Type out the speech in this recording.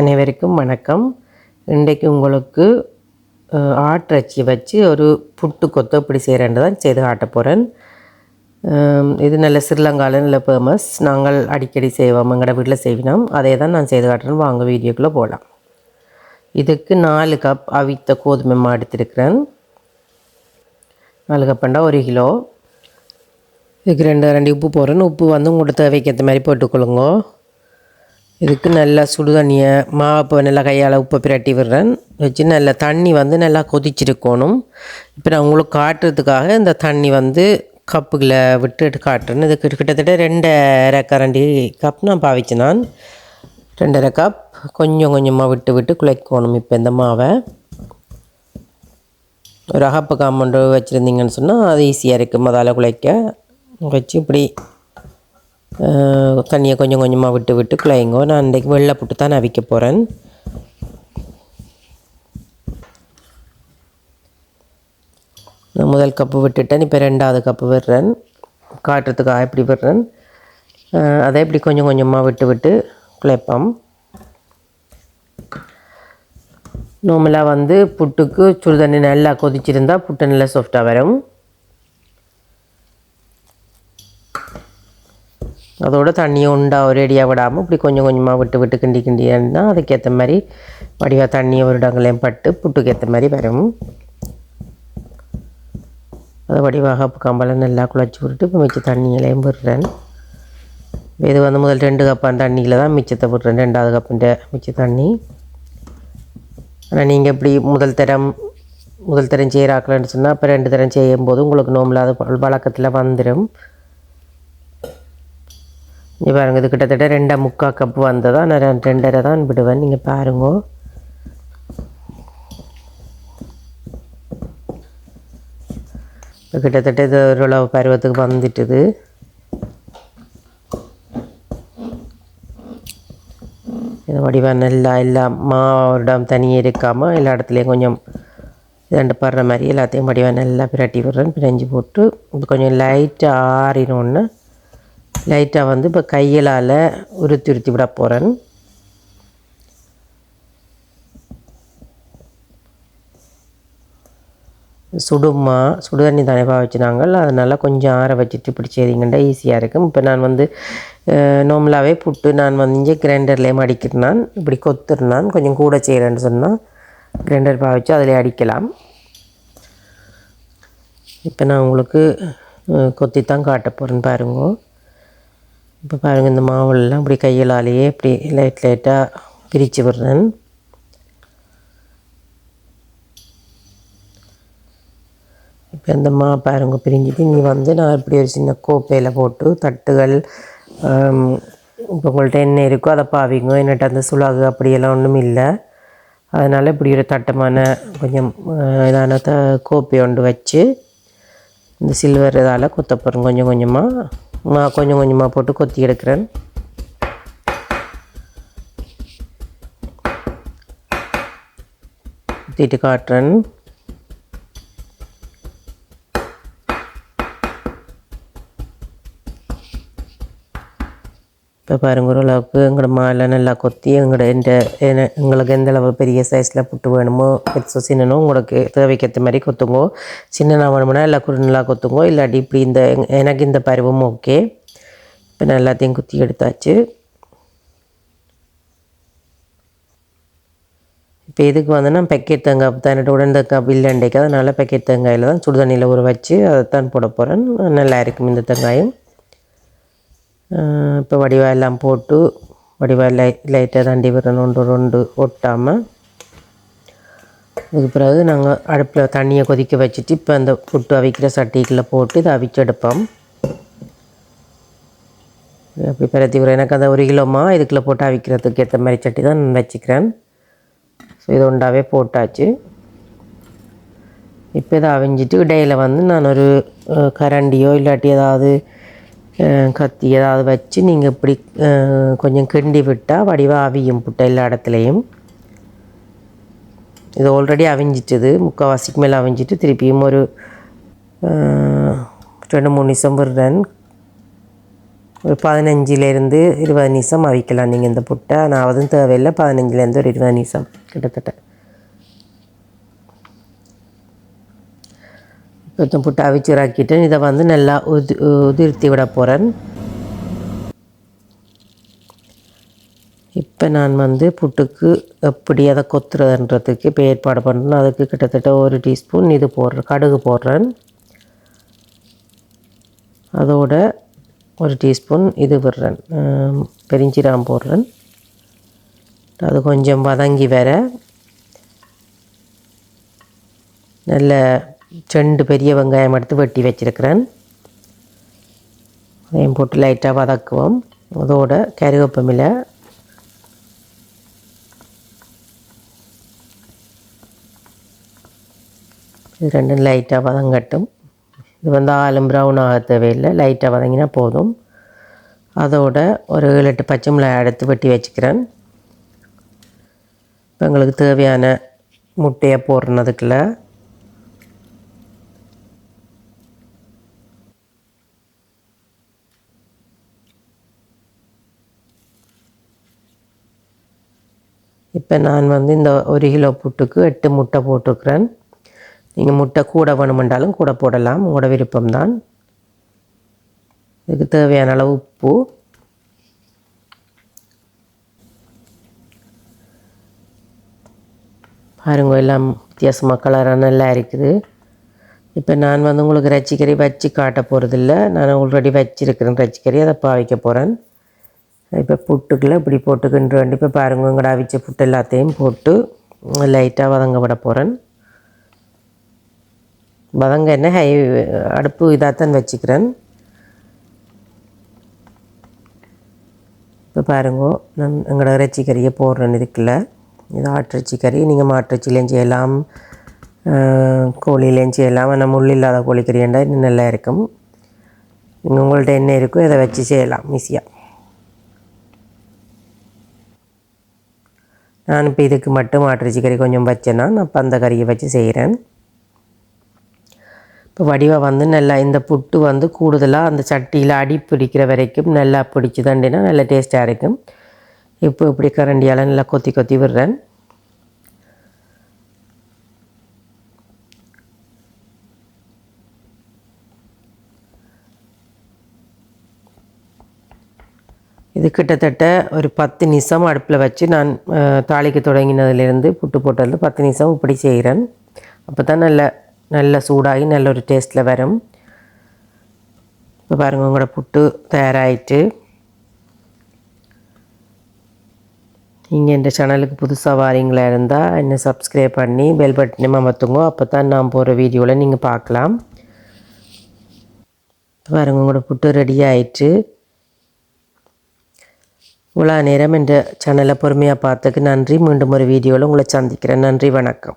அனைவருக்கும் வணக்கம். இன்றைக்கு உங்களுக்கு ஆட்டிறச்சி வச்சு ஒரு புட்டு கொத்து இப்படி செய்கிறேன்னு தான் செய்து காட்ட போகிறேன் இது நல்ல ஸ்ரீலங்காவில் நல்ல ஃபேமஸ் நாங்கள் அடிக்கடி செய்வோம் எங்களோட வீட்டில் செய்வினோம். அதே தான் நான் செய்து காட்டுறேன். வாங்க வீடியோக்குள்ளே போகலாம் இதுக்கு நாலு கப் அவித்த கோதுமை மாவு எடுத்திருக்கிறேன். நாலு கப்புண்டா ஒரு கிலோ. இதுக்கு ரெண்டு ரெண்டு உப்பு போடுறேன். உப்பு வந்து உங்களோட தேவைக்கு ஏற்ற மாதிரி போட்டுக்கொள்ளுங்க. இதுக்கு நல்லா சுடு தண்ணியை மாவை நல்லா கையால் உப்பை பிரட்டி விடுறேன். வச்சு நல்லா தண்ணி வந்து நல்லா கொதிச்சிருக்கணும். இப்போ நான் உங்களுக்கு காட்டுறதுக்காக இந்த தண்ணி வந்து கப்புகளை விட்டுட்டு காட்டுறேன். இது கிட்டத்தட்ட ரெண்டரை கரண்டி கப் நான் பாவிச்சு நான். ரெண்டரை கப் கொஞ்சம் கொஞ்சமாக விட்டு விட்டு குழைக்கணும் இப்போ இந்த மாவை. ஒரு அகப்பு காம்பவுண்டு வச்சுருந்தீங்கன்னு சொன்னால் அது ஈஸியாக இருக்குது முதல்ல குழைக்க. வச்சு இப்படி தண்ணியை கொஞ்சம் கொஞ்சமாக விட்டு விட்டு குழையுங்கோ நான் இன்றைக்கு வெள்ளை புட்டு தான் அவிக்க போகிறேன் நான் முதல் கப்பு விட்டுட்டேன். இப்போ ரெண்டாவது கப்பு விடுறேன். காட்டுறதுக்காக எப்படி விடுறேன். அதை இப்படி கொஞ்சம் கொஞ்சமாக விட்டு விட்டு குழைப்போம் நார்மலாக வந்து புட்டுக்கு சுடு தண்ணி நல்லா கொதிச்சிருந்தா புட்டு நல்லா சாஃப்டாக வரும். அதோட தண்ணியை உண்டா ஒரேடியாக விடாமல் இப்படி கொஞ்சம் கொஞ்சமாக விட்டு விட்டு கிண்டி கிண்டினா அதுக்கேற்ற மாதிரி வடிவாக தண்ணியை ஒரு இடங்களையும் பட்டு புட்டுக்கு ஏற்ற மாதிரி வரும். அதை வடிவாக கம்பளம் நல்லா குழச்சி விட்டுட்டு இப்போ மிச்ச தண்ணியிலையும் விடுறேன். இது வந்து முதல் ரெண்டு கப்பான் தண்ணியில் தான் மிச்சத்தை விடுறேன். ரெண்டாவது கப்புன்ற மிச்ச தண்ணி. ஆனால் நீங்கள் இப்படி முதல் தரம் முதல் தரம் செய்கிறாக்கலன்னு சொன்னால் அப்போ ரெண்டு தரம் செய்யும்போது உங்களுக்கு நோம்பில் அது வழக்கத்தில் வந்துடும் இங்கே பாருங்கள் இது கிட்டத்தட்ட ரெண்டா முக்கால் கப்பு வந்ததா? நான் ரெண்டு- ரெண்டரை தான் விடுவேன். நீங்கள் பாருங்க. இப்போ கிட்டத்தட்ட இது ஓரளவு பருவத்துக்கு வந்துட்டுது. இது வடிவாக நல்லா எல்லா மாவிடம் தனியே இருக்காமல் எல்லா இடத்துலையும் கொஞ்சம் ரெண்டு படுற மாதிரி எல்லாத்தையும் வடிவாக நல்லா பிரட்டி விடுறேன். பிரிஞ்சு போட்டு இது கொஞ்சம் லைட்டாக ஆறினோன்னு லைட்டாக வந்து இப்போ கையலால் உருத்தி உருத்தி விட போகிறேன் சுடுமா சுடு தண்ணி தானே பாவிச்சு அதனால் கொஞ்சம் ஆற வச்சுட்டு இப்படி ஈஸியாக இருக்கும். இப்போ நான் வந்து நார்மலாகவே புட்டு நான் வந்து கிரைண்டர்லேயே அடிக்கிறேன் இப்படி கொத்துருனான் கொஞ்சம் கூட செய்கிறேன்னு சொன்னால் கிரைண்டர் பாவிச்சு அதில் அடிக்கலாம். இப்போ நான் உங்களுக்கு கொத்தி தான் காட்ட போகிறேன்னு பாருங்க. இப்போ பாருங்கள் இந்த மாவுலெலாம் இப்படி கையிலாலேயே இப்படி லைட் லைட்டாக பிரித்து விடுறேன். இப்போ இந்த மா பாருங்க பிரிஞ்சுட்டு நீ வந்து நான் இப்படி ஒரு சின்ன கோப்பையில் போட்டு தட்டுகள் இப்போ உங்கள்கிட்ட என்ன இருக்கோ அதை பாவிங்க என்னட்ட அந்த சுலாகு அப்படியெல்லாம் ஒன்றும் இல்லை. அதனால் இப்படி ஒரு தட்டமான கொஞ்சம் இதான த கோப்பை ஒன்று வச்சு இந்த சில்வர் இதால் குத்தப்படுறேன் கொஞ்சம் கொஞ்சமாக நான் கொஞ்சம் கொஞ்சமாக போட்டு கொத்தி எடுக்கிறேன். கொத்திட்டு காட்டுறேன். இப்போ பாருங்க ஓரளவுக்கு எங்களோட மாலை நல்லா கொத்தி எங்களோட எந்த என்ன- எங்களுக்கு எந்த அளவு பெரிய சைஸில் புட்டு வேணுமோ பெருசோ சின்னனோ உங்களுக்கு தேவைக்கேற்ற மாதிரி கொத்துங்கோ சின்னனா வேணுமுன்னா எல்லா நல்லா கொத்துங்கோ இல்லாட்டி இப்படி இந்த எனக்கு இந்த பருவம் ஓகே இப்போ நான் எல்லாத்தையும் குத்தி எடுத்தாச்சு இப்போ இதுக்கு வந்து நான் பேக்கெட் தேங்காய் தான் உடன் உடனே தேங்காய் இல்லைண்டைக்கு அதனால் பேக்கெட் தேங்காயில் தான் சுடு தண்ணியில் ஊற வச்சு அதை தான் போட போகிறேன் நல்லா இருக்கும் இந்த தேங்காயும் இப்போ வடிவாயெல்லாம் போட்டு வடிவாய் லை லைட்டாக தண்டி வரணும் ஒன்று ரெண்டு ஒட்டாமல் அதுக்கு பிறகு நாங்கள் அடுப்பில் தண்ணியை கொதிக்க வச்சுட்டு இப்போ அந்த புட்டு அவிக்கிற சட்டிக்குள்ளே போட்டு இதை அவிச்செடுப்போம். அப்படி பரத்தி விடுறேன் எனக்கு அந்த ஒரு கிலோமா இதுக்குள்ளே போட்டு அவிக்கிறதுக்கு ஏற்ற மாதிரி சட்டி தான் நான் வச்சுக்கிறேன். ஸோ இது ஒன்றாவே போட்டாச்சு. இப்போ இதை அவிஞ்சிட்டு இடையில வந்து நான் ஒரு கரண்டியோ இல்லாட்டி ஏதாவது கத்தி ஏதாவது வச்சு நீங்கள் இப்படி கொஞ்சம் கிண்டி விட்டால் வடிவாக அவியும் புட்டை எல்லா இடத்துலையும். இது ஆல்ரெடி அவிஞ்சிட்டது. முக்கால்வாசிக்கு மேலே அவிஞ்சிட்டு திருப்பியும் ஒரு ரெண்டு மூணு நிமிஷம் விடுறேன். ஒரு பதினஞ்சிலேருந்து இருபது நிமிஷம் அவிக்கலாம் நீங்கள் இந்த புட்டை. நான் அதுவும் தேவையில்லை. பதினஞ்சிலேருந்து ஒரு இருபது நிமிஷம் கிட்டத்தட்ட. கொஞ்சம் புட்டை அவிச்சு இறக்கிட்டு இதை வந்து நல்லா உதி உதிர்த்தி விட போகிறேன் இப்போ நான் வந்து புட்டுக்கு எப்படி அதை கொத்துறதுன்றதுக்கு இப்போ ஏற்பாடு பண்ணுறேன் அதுக்கு கிட்டத்தட்ட ஒரு டீஸ்பூன் இது போடுறேன் கடுகு போடுறேன் அதோட ஒரு டீஸ்பூன் இது விடுறேன் ஆம், பெருஞ்சீரகம் போடுறேன் அது கொஞ்சம் வதங்கி வர நல்ல ரெண்டு பெரிய வெங்காயம் எடுத்து வெட்டி வச்சிருக்கிறேன் அதையும் போட்டு லைட்டாக வதக்குவோம் அதோட கருவேப்பமில்லை இது ரெண்டும் லைட்டாக வதங்கட்டும் இது வந்து ஆலும் ப்ரௌன் ஆக தேவையில்லை லைட்டாக வதங்கினா போதும் அதோட ஒரு ஏழு எட்டு பச்சை மிளகாய் எடுத்து வெட்டி வச்சுக்கிறேன் இப்போ எங்களுக்கு தேவையான முட்டையை போடுறதுக்குள்ள இப்போ நான் வந்து இந்த ஒரு கிலோ புட்டுக்கு எட்டு முட்டை போட்டிருக்கிறேன். நீங்கள் முட்டை கூட வேணுமென்றாலும் கூட போடலாம். உங்களோட விருப்பம்தான். இதுக்கு தேவையான அளவு உப்பு. பாருங்க எல்லாம் வித்தியாசமாக கலராக நல்லா இருக்குது. இப்போ நான் வந்து உங்களுக்கு ரச்சிக்கறி வச்சு காட்ட போகிறதில்ல நான் ஆல்ரெடி வச்சிருக்கிறேன் ரச்சிக்கறி அதை பாவிக்க போகிறேன் இப்போ புட்டுக்குள்ளே இப்படி போட்டுக்கின்ற வேண்டி இப்போ பாருங்க இங்கடா அவிச்ச புட்டு எல்லாத்தையும் போட்டு லைட்டாக வதங்க விட போகிறேன் வதங்க என்ன ஹை அடுப்பு இதாகத்தான் வச்சுக்கிறேன். இப்போ பாருங்க நான் எங்களோட இறைச்சிக்கறியை போடுறேன் இதுக்குள்ள. இது ஆட்டிறைச்சி கறி நீங்கள் மாட்டிறைச்சிலையும் செய்யலாம். கோழிலையும் செய்யலாம். ஆனால் முள் இல்லாத கோழிக்கறியாண்டா இன்னும் நல்லா இருக்கும். நீங்கள் உங்கள்கிட்ட என்ன இருக்கோ இதை வச்சு செய்யலாம் ஈஸியாக நான் இப்போ இதுக்கு மட்டும் ஆட்டிறைச்சி கறி கொஞ்சம் வச்சேன்னா நான் இப்போ அந்த கறியை வச்சு செய்கிறேன் இப்போ வடிவா வந்து நல்லா இந்த புட்டு வந்து கூடுதலாக அந்த சட்டியில் அடி பிடிக்கிற வரைக்கும் நல்லா பிடிச்சி தண்டினா நல்லா டேஸ்ட்டாக இருக்கும். இப்போ இப்படி கரண்டியால் நல்லா கொத்தி கொத்தி விடுறேன். இது கிட்டத்தட்ட ஒரு பத்து நிமிஷம் அடுப்பில் வச்சு நான் தாளிக்க தொடங்கினதுலேருந்து புட்டு போட்டது பத்து நிமிஷம் இப்படி செய்கிறேன். அப்போ தான் நல்ல நல்ல சூடாகி நல்ல ஒரு டேஸ்ட்டில் வரும். இப்போ பாருங்கள் உங்களோட புட்டு தயாராகிட்டு நீங்கள் என் சேனலுக்கு புதுசாக வாரீங்களா இருந்தால் என்ன சப்ஸ்கிரைப் பண்ணி பெல் பட்டனையும் அமர்த்துங்க அப்போ தான் நான் போகிற வீடியோவில் நீங்கள் பார்க்கலாம். இப்போ பாருங்க உங்களோட புட்டு ரெடி ஆயிட்டு. இவ்வளோ நேரம் என்ற சேனலை பொறுமையாக பார்த்ததுக்கு நன்றி. மீண்டும் ஒரு வீடியோவில் உங்களை சந்திக்கிறேன். நன்றி வணக்கம்.